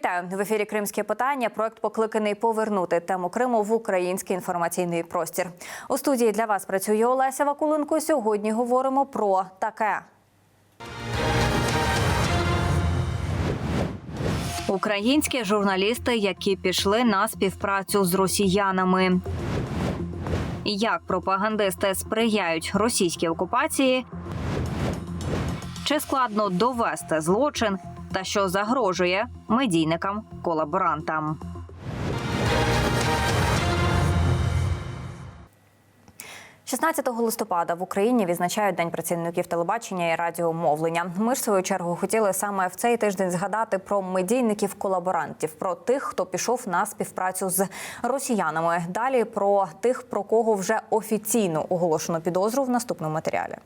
Вітаю в ефірі Кримське питання. Проект покликаний повернути тему Криму в український інформаційний простір. У студії для вас працює Олеся Вакуленко. Сьогодні говоримо про таке. Українські журналісти, які пішли на співпрацю з росіянами. Як пропагандисти сприяють російській окупації? Чи складно довести злочин та що загрожує медійникам колаборантам? – 16 листопада в Україні відзначають День працівників телебачення і радіомовлення. Ми ж в свою чергу хотіли саме в цей тиждень згадати про медійників колаборантів, про тих, хто пішов на співпрацю з росіянами. Далі про тих, про кого вже офіційно оголошено підозру в наступному матеріалі.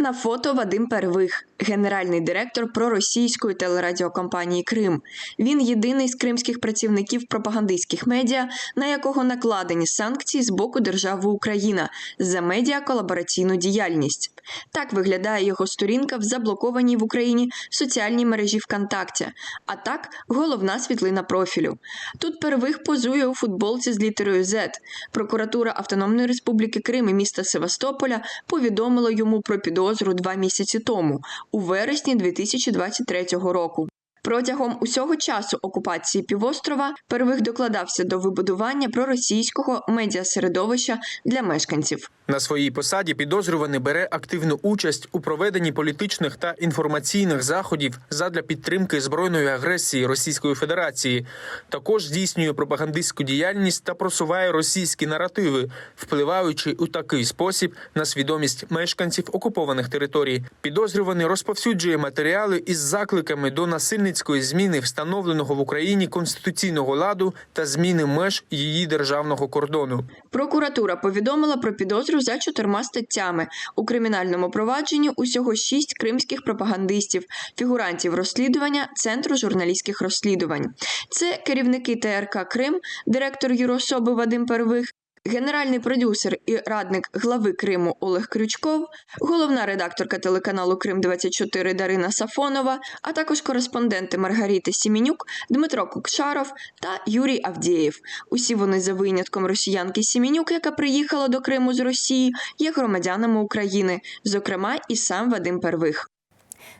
На фото Вадим Перевих, генеральний директор проросійської телерадіокомпанії Крим. Він єдиний з кримських працівників пропагандистських медіа, на якого накладені санкції з боку держави Україна за медіаколабораційну діяльність. Так виглядає його сторінка в заблокованій в Україні соціальній мережі ВКонтакті. А так головна світлина профілю. Тут Перевих позує у футболці з літерою Z. Прокуратура Автономної Республіки Крим і міста Севастополя повідомила йому про підозру два місяці тому, у вересні 2023 року. Протягом усього часу окупації півострова Перевих докладався до вибудування проросійського медіасередовища для мешканців. На своїй посаді підозрюваний бере активну участь у проведенні політичних та інформаційних заходів задля підтримки збройної агресії Російської Федерації. Також здійснює пропагандистську діяльність та просуває російські наративи, впливаючи у такий спосіб на свідомість мешканців окупованих територій. Підозрюваний розповсюджує матеріали із закликами до насильницької зміни встановленого в Україні конституційного ладу та зміни меж її державного кордону. Прокуратура повідомила про підозру за чотирма статтями у кримінальному провадженні. Усього шість кримських пропагандистів, фігурантів розслідування Центру журналістських розслідувань. Це керівники ТРК Крим, директор юрособи Вадим Первих. Генеральний продюсер і радник глави Криму Олег Крючков, головна редакторка телеканалу Крим 24 Дарина Сафонова, а також кореспонденти Маргарити Сімінюк, Дмитро Кукшаров та Юрій Авдєєв. Усі вони за винятком росіянки Сімінюк, яка приїхала до Криму з Росії, є громадянами України, зокрема і сам Вадим Первих.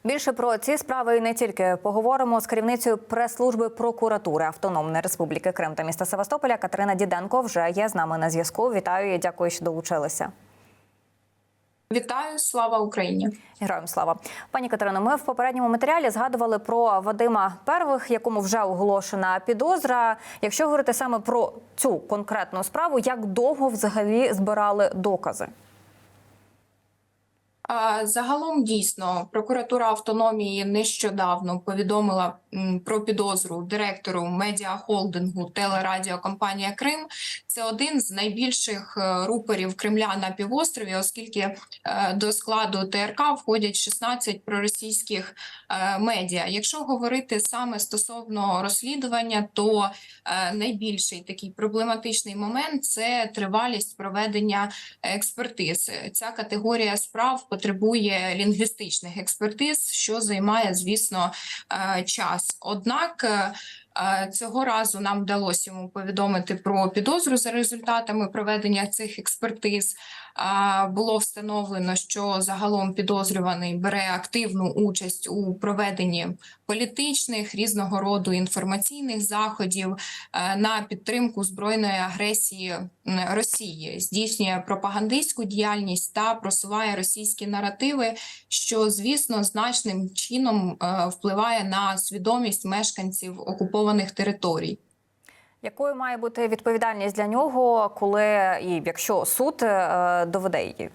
Більше про ці справи і не тільки поговоримо з керівницею прес-служби прокуратури Автономної Республіки Крим та міста Севастополя Катерина Діденко вже є з нами на зв'язку. Вітаю і дякую, що долучилися. Вітаю, слава Україні! Героям слава пані Катерино. Ми в попередньому матеріалі згадували про Вадима Первих, якому вже оголошена підозра. Якщо говорити саме про цю конкретну справу, як довго взагалі збирали докази? Загалом дійсно прокуратура автономії нещодавно повідомила про підозру директору медіахолдингу телерадіокомпанія Крим. Це один з найбільших е, рупорів Кремля на півострові, оскільки е, до складу ТРК входять 16 проросійських е, медіа. Якщо говорити саме стосовно розслідування, то найбільший такий проблематичний момент це тривалість проведення експертиз. Ця категорія справ потребує лінгвістичних експертиз, що займає, звісно, е, час. Однак е, е, цього разу нам вдалося йому повідомити про підозру за результатами проведення цих експертиз. Було встановлено, що загалом підозрюваний бере активну участь у проведенні політичних різного роду інформаційних заходів е, на підтримку збройної агресії Росії, здійснює пропагандистську діяльність та просуває російські наративи, що звісно значним чином е, впливає на свідомість мешканців окупованих територій. Якою має бути відповідальність для нього, коли і якщо суд е, доведе її?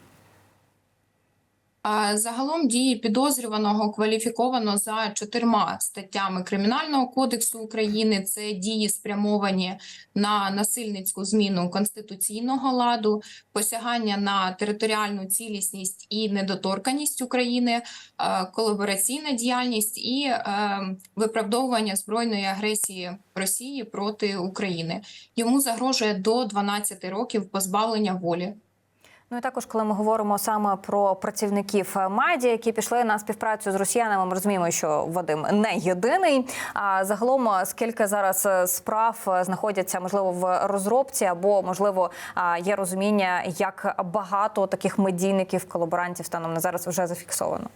Загалом дії підозрюваного кваліфіковано за чотирма статтями Кримінального кодексу України. Це дії спрямовані на насильницьку зміну конституційного ладу, посягання на територіальну цілісність і недоторканість України, е, колабораційна діяльність і е, виправдовування збройної агресії Росії проти України. Йому загрожує до 12 років позбавлення волі. Ну і також, коли ми говоримо саме про працівників маді, які пішли на співпрацю з росіянами, ми розуміємо, що Вадим не єдиний. А загалом, скільки зараз е, справ е, знаходяться можливо в розробці, або можливо є розуміння, як багато таких медійників колаборантів станом на зараз вже зафіксовано.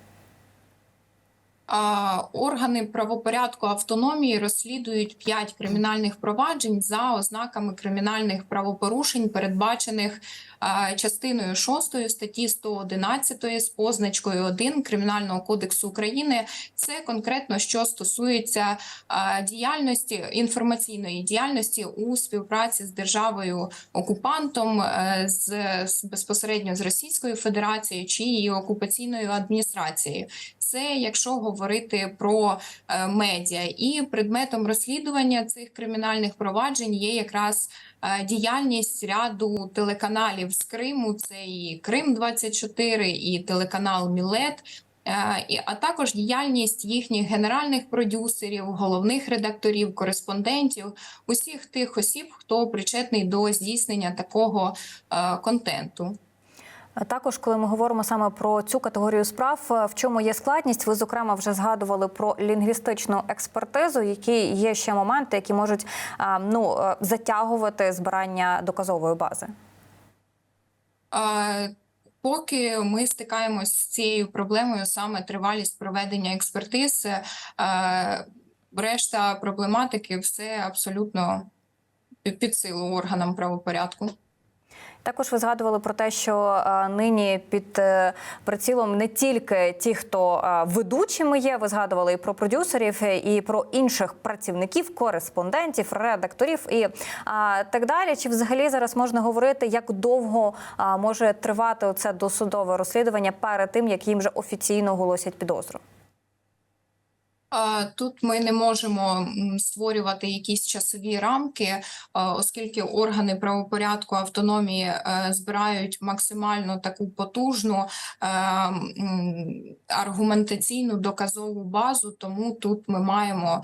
Органи правопорядку автономії розслідують п'ять кримінальних проваджень за ознаками кримінальних правопорушень, передбачених частиною 6 статті 111 з позначкою 1 Кримінального кодексу України. Це конкретно що стосується діяльності інформаційної діяльності у співпраці з державою окупантом, е, з безпосередньо з Російською Федерацією чи її окупаційною адміністрацією це якщо говорити про е, медіа, і предметом розслідування цих кримінальних проваджень є якраз е, діяльність ряду телеканалів з Криму. Це і Крим 24 і телеканал Мілет. е, А також діяльність їхніх генеральних продюсерів, головних редакторів, кореспондентів, усіх тих осіб, хто причетний до здійснення такого контенту. Також, коли ми говоримо саме про цю категорію справ, е, в чому є складність, ви зокрема вже згадували про лінгвістичну експертизу, які є ще моменти, які можуть ну е, затягувати збирання доказової бази. Е, Поки ми стикаємось з цією проблемою, саме тривалість проведення експертиз, е, решта проблематики все абсолютно під силу органам правопорядку. Також ви згадували про те, що е, нині під е, прицілом не тільки ті, хто е, ведучими є. Ви згадували і про продюсерів, і про інших працівників, кореспондентів, редакторів і так далі. Чи взагалі зараз можна говорити, як довго може тривати оце досудове розслідування перед тим, як їм вже офіційно оголосять підозру? Тут ми не можемо створювати якісь часові рамки, оскільки органи правопорядку автономії е, збирають максимально таку потужну е, аргументаційну доказову базу, тому тут ми маємо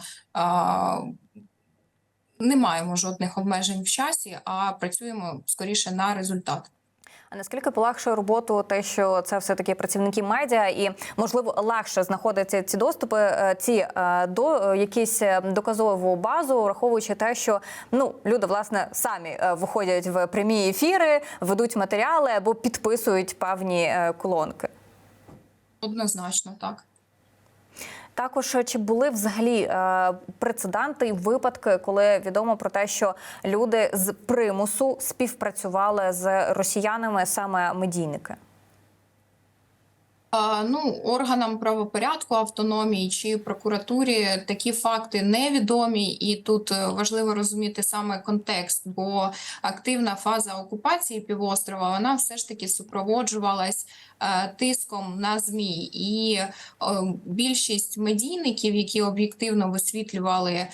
не маємо жодних обмежень в часі, а працюємо скоріше на результат. Наскільки полегшує роботу те, що це все таки працівники медіа, і можливо легше знаходити ці доступи, е, ці е, до е, якісь доказову базу, враховуючи те, що ну люди власне самі виходять в прямі ефіри, ведуть матеріали або підписують певні колонки. Однозначно так. Також е, чи були взагалі е, прецеденти і випадки, коли відомо про те, що люди з примусу співпрацювали з росіянами, саме медійники? Ну, органам правопорядку автономії чи прокуратурі такі факти невідомі, і тут е, важливо розуміти саме контекст, бо активна фаза окупації півострова вона все ж таки супроводжувалась тиском на змі, і е, більшість медійників, які об'єктивно висвітлювали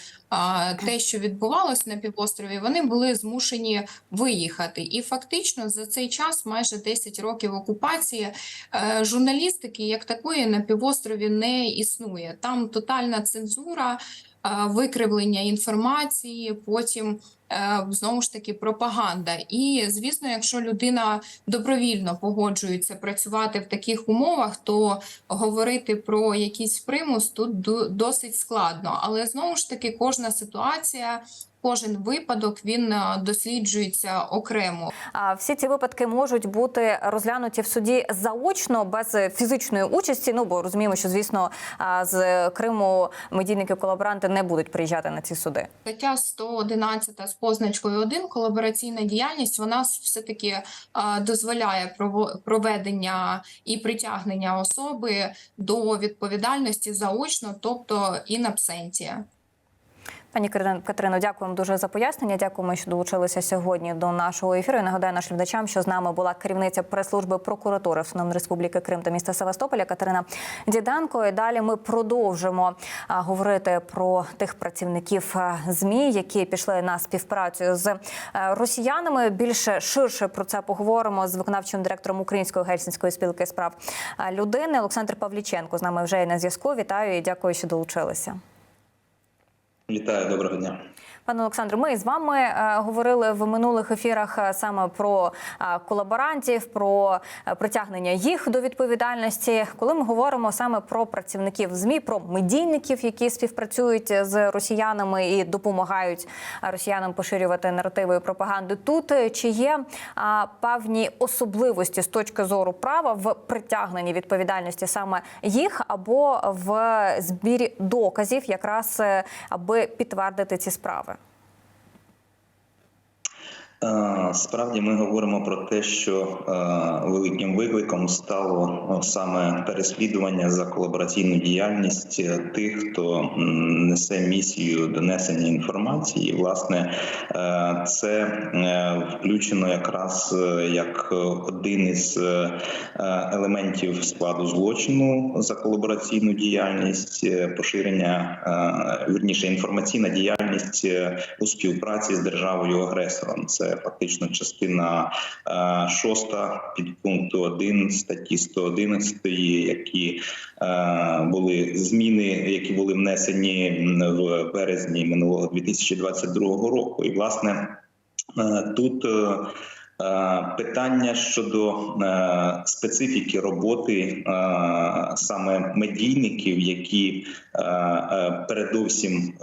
те, що відбувалось на півострові, вони були змушені виїхати. І фактично за цей час, майже 10 років окупації, е, журналістики як такої на півострові не існує. Там тотальна цензура, е, викривлення інформації, потім е, знову ж таки пропаганда. І звісно, якщо людина добровільно погоджується працювати в таких умовах, то говорити про якийсь примус тут до- досить складно. Але знову ж таки, кожна ситуація. Кожен випадок він е, досліджується окремо. А всі ці випадки можуть бути розглянуті в суді заочно без фізичної участі. Ну бо розуміємо, що звісно з Криму медійники колаборанти не будуть приїжджати на ці суди. Стаття 111 з позначкою 1 колабораційна діяльність вона все-таки е, дозволяє проведення і притягнення особи до відповідальності заочно, тобто in absentia. Пані Катерино- дякуємо дуже за пояснення. Дякуємо, що долучилися сьогодні до нашого ефіру. І нагадаю нашим глядачам, що з нами була керівниця прес-служби прокуратури Автономної Республіки Крим та міста Севастополя Катерина Діданко. І далі ми продовжимо говорити про тих працівників змі, які пішли на співпрацю з е, росіянами. Більше ширше про це поговоримо з виконавчим директором Української гельсінської спілки справ людини Олександр Павліченко. З нами вже є на зв'язку. Вітаю і дякую, що долучилися. Вітаю, доброго дня. Пане Олександре, ми з вами е, говорили в минулих ефірах е, саме про е, колаборантів, про притягнення їх до відповідальності. Коли ми говоримо саме про працівників ЗМІ, про медійників, які співпрацюють з росіянами і допомагають росіянам поширювати наративи і пропаганду, тут чи є певні особливості з точки зору права в притягненні відповідальності саме їх або в збірі доказів, якраз аби підтвердити ці справи? Справді ми говоримо про те, що великим викликом стало саме переслідування за колабораційну діяльність е, тих, хто несе місію донесення інформації. Власне, е, це е, включено якраз як один із елементів складу злочину за колабораційну діяльність, поширення вірніше інформаційна діяльність у співпраці з державою агресором. Це фактично частина е, шоста підпункту 1 статті 111, які е, були зміни, які були внесені в березні минулого 2022 року. І власне е, тут. Питання щодо специфіки роботи саме медійників, які передовсім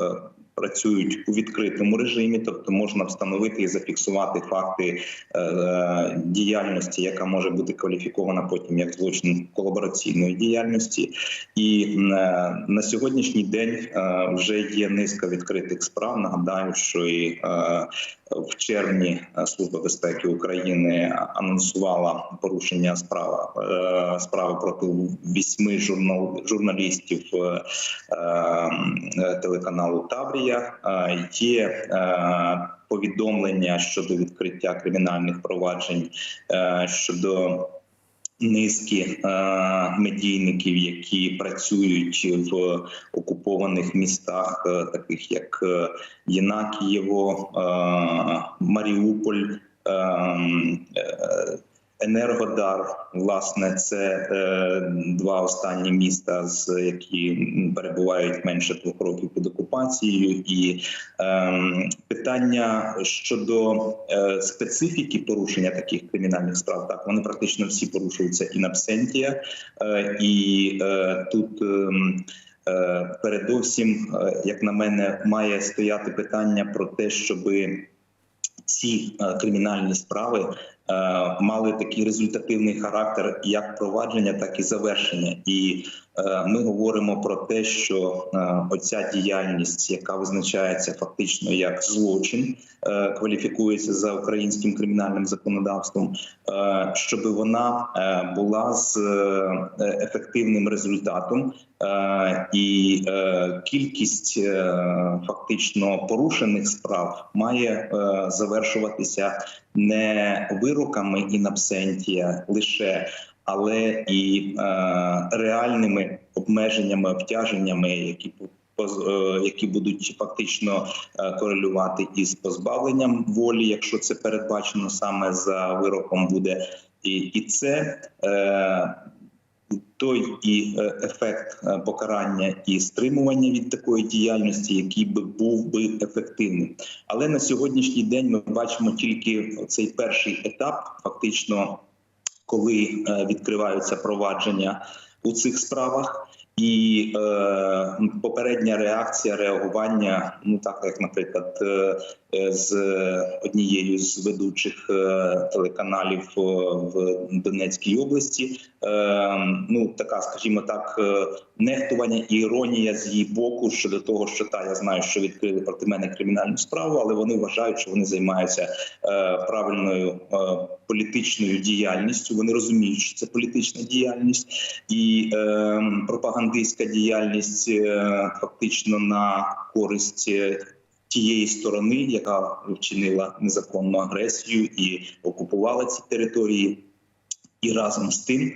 працюють у відкритому режимі, тобто можна встановити і зафіксувати факти е, діяльності, яка може бути кваліфікована потім як злочин колабораційної діяльності. І е, на сьогоднішній день е, вже є низка відкритих справ. Нагадаю, що і в червні Служба безпеки України анонсувала порушення справи е, справи проти вісьми журналістів телеканалу Таврія. Е, Є е, повідомлення щодо відкриття кримінальних проваджень е, щодо. Низки е, медійників, які працюють в окупованих містах, е, таких як е, Єнакієво, е, Маріуполь, е, е, Енергодар. Власне, це е, два останні міста, з які перебувають менше двох років під окупацією, і е, питання щодо е, специфіки порушення таких кримінальних справ, так вони практично всі порушуються in absentia, е, і е, тут. ем, Е, Передовсім, е, як на мене, має стояти питання про те, щоби ці е, кримінальні справи мали такий результативний характер як провадження, так і завершення. І е, ми говоримо про те, що е, оця діяльність, яка визначається фактично як злочин, е, кваліфікується за українським кримінальним законодавством, е, щоб вона е, була з е, ефективним результатом. Е, І е, кількість е, фактично порушених справ має е, завершуватися не вироками in absentia лише, але і е, реальними обмеженнями, обтяженнями, які е, які будуть фактично е, корелювати із позбавленням волі, якщо це передбачено саме за вироком буде, і, і це. Е, той і ефект покарання і стримування від такої діяльності, який би був би ефективним. Але на сьогоднішній день ми бачимо тільки цей перший етап, фактично, коли е, відкриваються провадження у цих справах. І е, попередня реакція реагування, ну так як, наприклад, е, е, з однією з ведучих е, телеканалів е, в Донецькій області, е, ну така, скажімо так, нехтування і іронія з її боку щодо того, що та я знаю, що відкрили проти мене кримінальну справу, але вони вважають, що вони займаються е, правильною е, політичною діяльністю. Вони розуміють, що це політична діяльність і е, пропагандистська діяльність е, фактично на користь. е, Тієї сторони, яка вчинила незаконну агресію і окупувала ці території, і разом з тим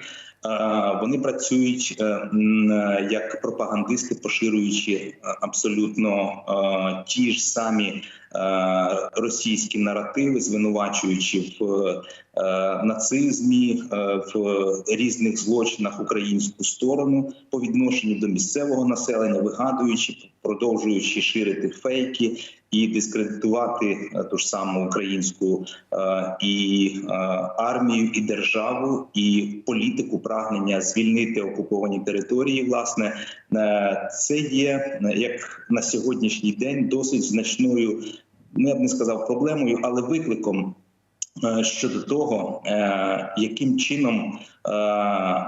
вони працюють е, е, як пропагандисти, поширюючи е, абсолютно е, ті ж самі е, російські наративи, звинувачуючи в е, нацизмі, е, в різних злочинах українську сторону по відношенню до місцевого населення, вигадуючи, продовжуючи ширити фейки і дискредитувати е, ту ж саму українську е, і е, армію, і державу, і політику прагнення звільнити окуповані території. Власне, це є як на сьогоднішній день досить значною. Ну, я б не сказав проблемою, але викликом щодо того, е, яким чином е,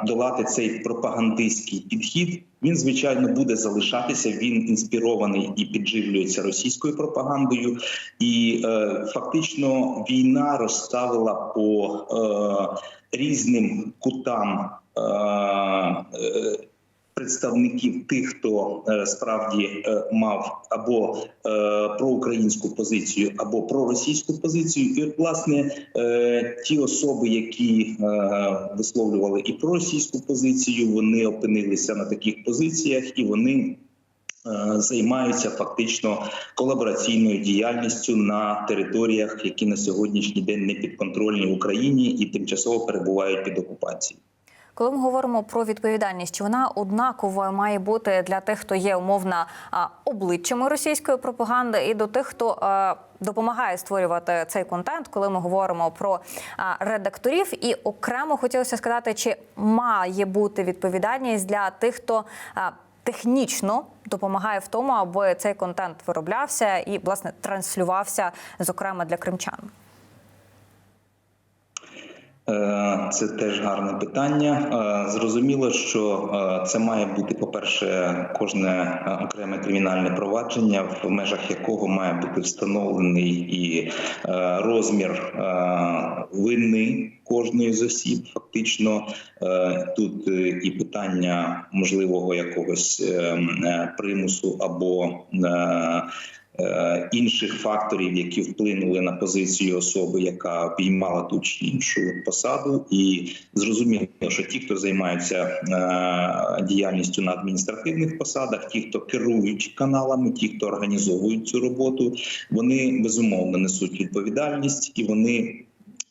долати цей пропагандистський підхід, він звичайно буде залишатися. Він інспірований і підживлюється російською пропагандою, і е, фактично війна розставила по е, різним кутам. е, е, Представників тих, хто е, справді е, мав або е, проукраїнську позицію, або проросійську позицію, і власне ті особи, які висловлювали і проросійську позицію, вони опинилися на таких позиціях, і вони займаються фактично колабораційною діяльністю на територіях, які на сьогоднішній день не підконтрольні Україні і тимчасово перебувають під окупацією. Коли ми говоримо про відповідальність, чи вона однаково має бути для тих, хто є умовно обличчями російської пропаганди, і до тих, хто допомагає створювати цей контент, коли ми говоримо про редакторів, і окремо хотілося сказати, чи має бути відповідальність для тих, хто технічно допомагає в тому, аби цей контент вироблявся і власне транслювався, зокрема для кримчан. Е, Це теж гарне питання. Е, Зрозуміло, що е, це має бути, по-перше, кожне окреме кримінальне провадження, в межах якого має бути встановлений і розмір вини кожної з осіб. Фактично тут і питання можливого якогось е, м, е, примусу або інших факторів, які вплинули на позицію особи, яка обіймала ту чи іншу посаду, і зрозуміло, що ті, хто займаються е, діяльністю на адміністративних посадах, ті, хто керують каналами, ті, хто організовують цю роботу, вони безумовно несуть відповідальність і вони.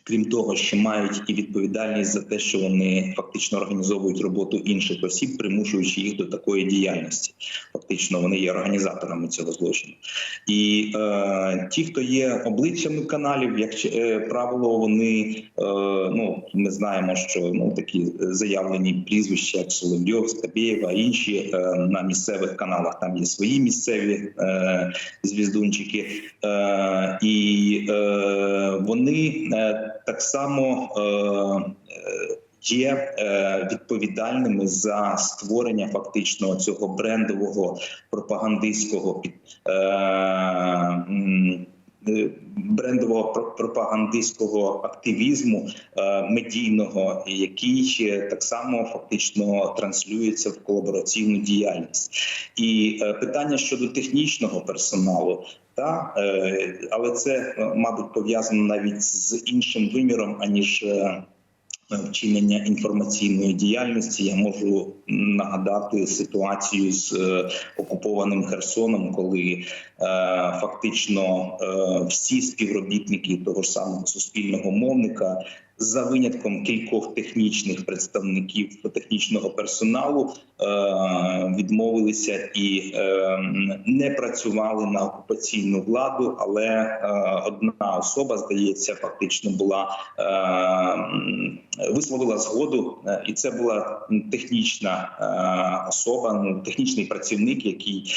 Крім того, що мають і відповідальність за те, що вони фактично організовують роботу інших осіб, примушуючи їх до такої діяльності. Фактично, вони є організаторами цього злочину. І е, ті, хто є обличчями каналів, як е, правило, вони е, ну ми знаємо, що ну такі заявлені прізвища, як Соловйов, Скабєєва, інші е, на місцевих каналах там є свої місцеві е, звіздунчики, е, і е, вони е, так само. Е, Є е, відповідальними за створення фактично цього брендового пропагандистського е, брендового пропагандистського активізму медійного, який так само фактично транслюється в колабораційну діяльність. І питання щодо технічного персоналу. Та е, але це е, мабуть пов'язано навіть з іншим виміром аніж е, вчинення інформаційної діяльності. Я можу нагадати ситуацію з окупованим Херсоном, коли фактично всі співробітники того ж самого суспільного мовника. За винятком кількох технічних представників технічного персоналу е, відмовилися і е, не працювали на окупаційну владу, але е, одна особа, здається, фактично була висловила згоду, і це була технічна особа, ну технічний працівник, який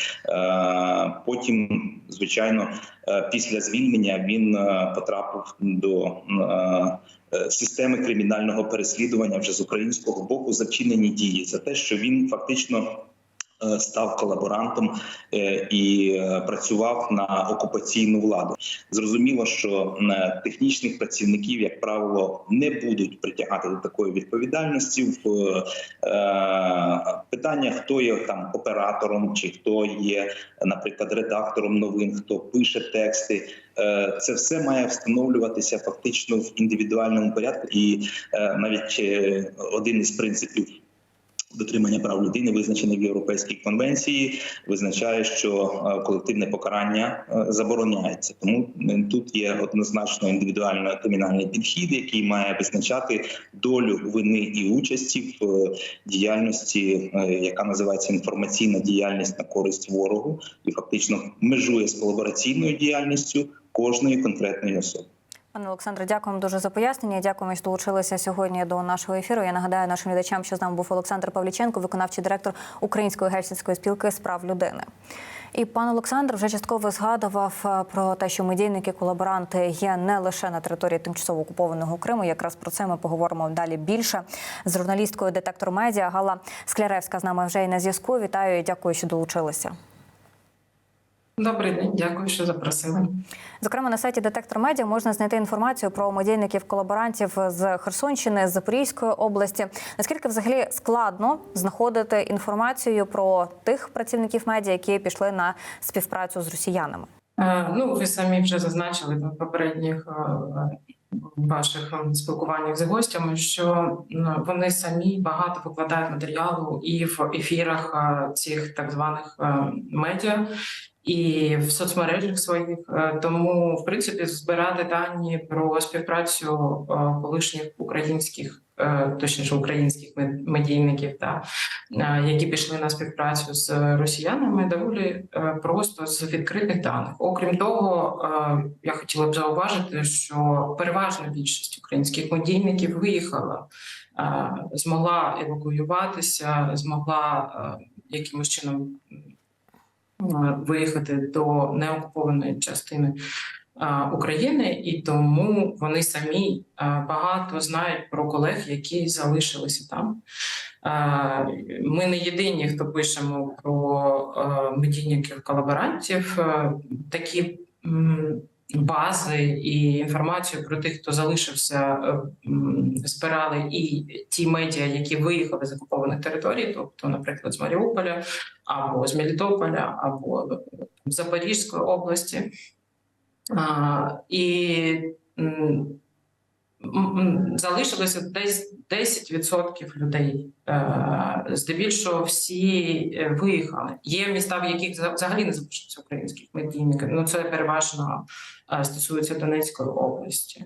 потім, звичайно, е, після звільнення він е, потрапив до. е, Системи кримінального переслідування вже з українського боку за вчинені дії за те, що він фактично став колаборантом е, і е, працював на окупаційну владу. Зрозуміло, що е, технічних працівників, як правило, не будуть притягати до такої відповідальності в е, питання, хто є там оператором, чи хто є, наприклад, редактором новин, хто пише тексти. Е, Це все має встановлюватися фактично в індивідуальному порядку, і е, навіть е, один із принципів дотримання прав людини, визначений в Європейській конвенції, визначає, що е, колективне покарання е, забороняється. Тому е, тут є однозначно індивідуально кримінальний підхід, який має визначати долю вини і участі в діяльності, яка називається інформаційна діяльність на користь ворогу, і фактично межує з колабораційною діяльністю кожної конкретної особи. Пане Олександре, дякуємо дуже за пояснення. Дякуємо, що долучилися сьогодні до нашого ефіру. Я нагадаю нашим глядачам, що з нами був Олександр Павліченко, виконавчий директор Української гельсінської спілки з прав людини. І пан Олександр вже частково згадував е, про те, що медійники колаборанти є не лише на території тимчасово окупованого Криму. Якраз про це ми поговоримо далі більше з журналісткою детектор медіа Гала Скляревська з нами вже і на зв'язку. Вітаю і дякую, що долучилися. Добрий день, дякую, що запросили. Зокрема, на сайті Детектор Медіа можна знайти інформацію про медійників колаборантів з Херсонщини, з Запорізької області. Наскільки взагалі складно знаходити інформацію про тих працівників медіа, які пішли на співпрацю з росіянами? Е, Ну, ви самі вже зазначили в попередніх е, ваших ем, спілкуваннях з гостями, що вони самі багато викладають матеріалу і в ефірах е, цих так званих е, медіа. І в соцмережах своїх Е, тому, в принципі, збирати дані про співпрацю е, колишніх українських, е, точніше українських мед- медійників, та які пішли на співпрацю з росіянами, доволі просто з відкритих даних. Окрім того, я хотіла б зауважити, що переважна більшість українських медійників виїхала, змогла евакуюватися, змогла якимось чином виїхати до неокупованої частини е, України, і тому вони самі е, багато знають про колег, які залишилися там. Е, Ми не єдині, хто пишемо про е, медійників колаборантів. Е, Такі бази і інформацію про тих, хто залишився, е, збирали і ті медіа, які виїхали з окупованих територій, тобто, наприклад, з Маріуполя або з Мелітополя, або з Запорізької області. І залишилося десь 10% людей. Е, Здебільшого всі е, виїхали. Є міста, в яких за- взагалі не залишиться українських медійників. Ну це переважно е, стосується Донецької області.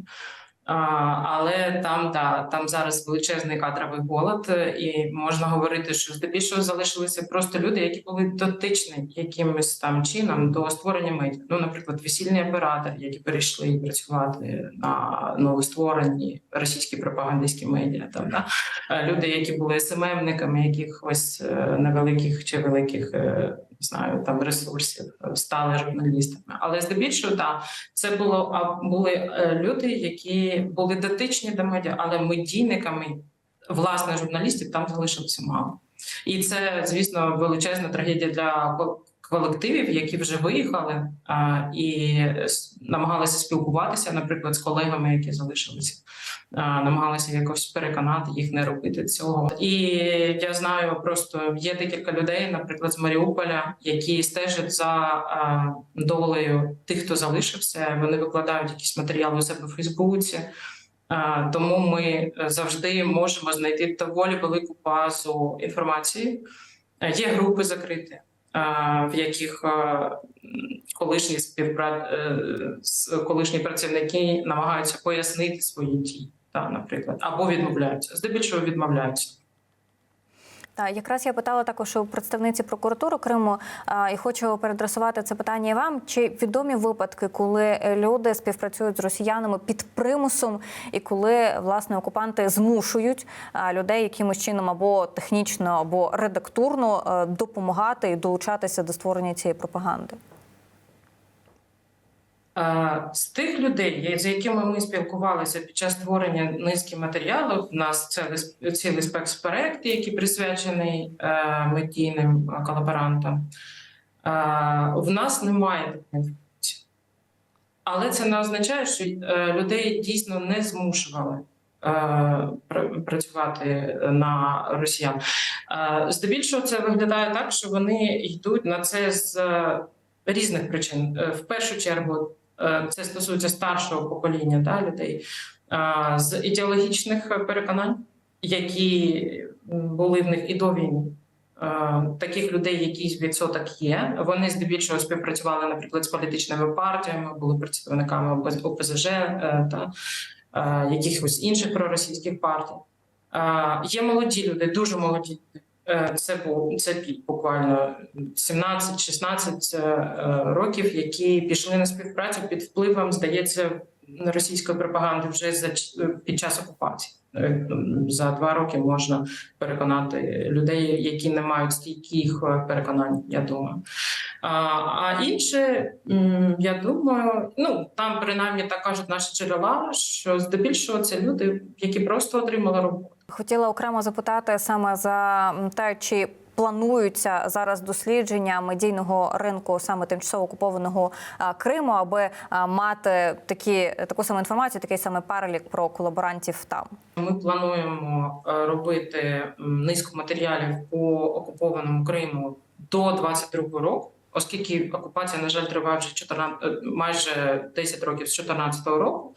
Але там да, там зараз величезний кадровий голод, е, і можна говорити, що здебільшого залишилися просто люди, які були дотичні якимось там чином до створення медіа. Ну, наприклад, весільні оператори, які перейшли працювати на новостворені російські пропагандистські медіа. Там да? Е, люди, які були СММниками якихось е, невеликих чи великих. Не Знаю, там ресурсів е, стали журналістами, але здебільшого так, це було були е, люди, які були дотичні до медіа, але медійниками власне журналістів там залишилося мало. І це, звісно, величезна трагедія для колективів, які вже виїхали а, і намагалися спілкуватися, наприклад, з колегами, які залишилися. А, намагалися якось переконати їх не робити цього. І я знаю, просто є декілька людей, наприклад, з Маріуполя, які стежать за а, долею тих, хто залишився. Вони викладають якісь матеріали у себе в Фейсбуці. Тому ми завжди можемо знайти доволі велику базу інформації. Є групи закриті, в яких колишні співпра... е, колишні працівники намагаються пояснити свої дії, та, наприклад, або відмовляються. Здебільшого відмовляються. Так, якраз я питала також у представниці прокуратури Криму а, і хочу передресувати це питання і вам. Чи відомі випадки, коли е, люди співпрацюють з росіянами під примусом, і коли власне окупанти змушують а, людей якимось чином або технічно, або редактурно е, допомагати і долучатися до створення цієї пропаганди? З тих людей, з якими ми спілкувалися під час створення низки матеріалів, у нас це цілий спецпроект, який присвячений е, медійним колаборантам. В нас немає такої. Але це не означає, що е, людей дійсно не змушували е, працювати на росіян. Здебільшого це виглядає так, що вони йдуть на це з різних причин. В першу чергу, це стосується старшого покоління да, людей е, з ідеологічних переконань. які були в них і до війни. Е, Таких людей якийсь відсоток є. Вони здебільшого співпрацювали, наприклад, з політичними партіями, були представниками ОПЗ- ОПЗЖ е, та е, якихось інших проросійських партій. Е, Є молоді люди, дуже молоді. Е, Це був це буквально 17-16 е, е, років, які пішли на співпрацю під впливом, здається, російської пропаганди вже за ч- під час окупації. Е, За два роки можна переконати людей, які не мають стійких е, переконань. Я думаю. А інше, я думаю, ну там принаймні так кажуть наші джерела, що здебільшого це люди, які просто отримали роботу. Хотіла окремо запитати саме за те, чи плануються зараз дослідження медійного ринку саме тимчасово окупованого Криму, аби мати такі таку саму інформацію, такий саме перелік про колаборантів там. Ми плануємо е, робити низку матеріалів по окупованому Криму до 22 року. Оскільки окупація, на жаль, триває вже 14, е, майже 10 років з 2014 року,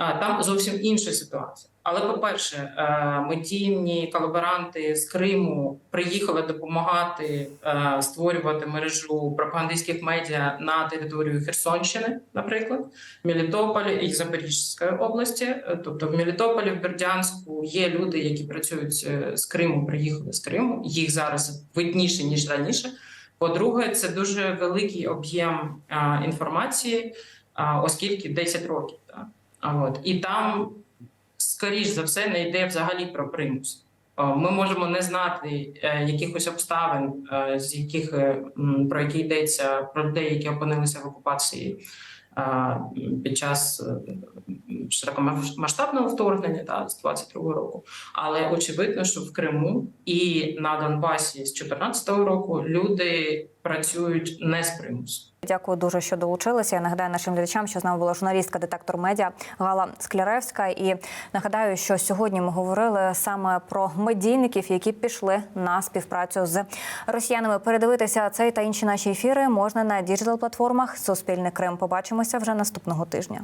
там зовсім інша ситуація. Але, по-перше, е, медійні колаборанти з Криму приїхали допомагати е, створювати мережу пропагандистських медіа на територію Херсонщини, наприклад, Мелітополі і Запорізької області. Тобто в Мелітополі, в Бердянську є люди, які працюють е, з Криму, приїхали з Криму. Їх зараз видніше ніж раніше. По-друге, це дуже великий об'єм інформації, оскільки 10 років. От і там, скоріш за все, не йде взагалі про примус. Ми можемо не знати е, якихось обставин, е, з яких е, про які йдеться про людей, які опинилися в окупації під час е, широкомасштабного вторгнення та, з 22 року. Але очевидно, що в Криму і на Донбасі з 2014 року люди працюють не з примусу. Дякую дуже, що долучилися. Я нагадаю нашим глядачам, що з нами була журналістка детектор медіа Гала Скляревська. І нагадаю, що сьогодні ми говорили саме про медійників, які пішли на співпрацю з росіянами. Передивитися цей та інші наші ефіри можна на діджитал платформах Суспільний Крим. Побачимося вже наступного тижня.